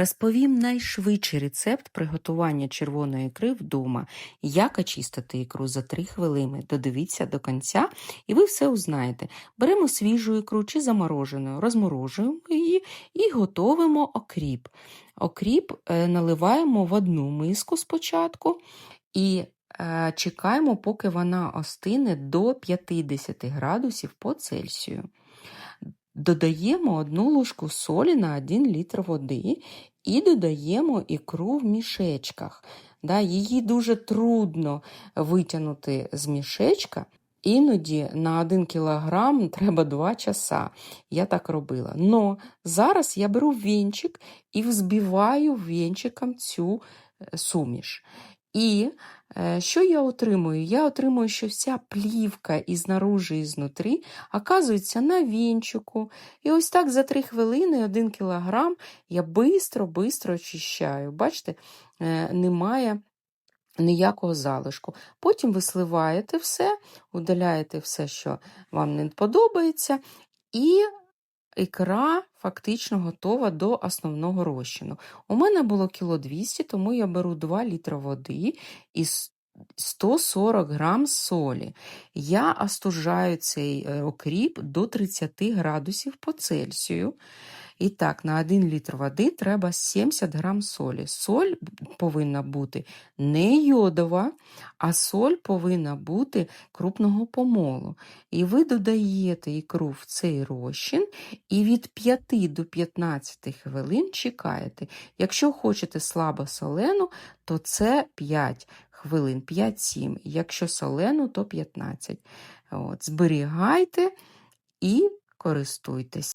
Розповім найшвидший рецепт приготування червоної ікри вдома. Як очистити ікру за 3 хвилини. Додивіться до кінця, і ви все узнаєте. Беремо свіжу ікру чи заморожену, розморожуємо її і готовимо окріп. Окріп е, наливаємо в одну миску спочатку і е, чекаємо, поки вона остине до 50 градусів по Цельсію. Додаємо одну ложку солі на 1 літр води і додаємо ікру в мішечках. Да, її дуже трудно витягнути з мішечка. Іноді на 1 кілограм треба 2 часа. Я так робила. Но зараз я беру вінчик і взбиваю вінчиком цю е, суміш. І е, що я отримую? Я отримую, що вся плівка із наружі і знутрі оказується на вінчику. І ось так за 3 хвилини 1 кілограм я бистро-бистро очищаю. Бачите, е, немає ніякого залишку. Потім ви сливаєте все, удаляєте все, що вам не подобається, і ікра фактично готова до основного розчину. У мене було кіло 200, тому я беру 2 літра води і 140 грам солі. Я остужаю цей е, окріп до 30 градусів по Цельсію. І так, на 1 літр води треба 70 грам солі. Соль повинна бути не йодова, а соль повинна бути крупного помолу. І ви додаєте ікру в цей розчин і від 5 до 15 хвилин чекаєте. Якщо хочете слабо солену, то це 5 хвилин, 5-7. Якщо солену, то 15. От, Зберігайте і користуйтесь.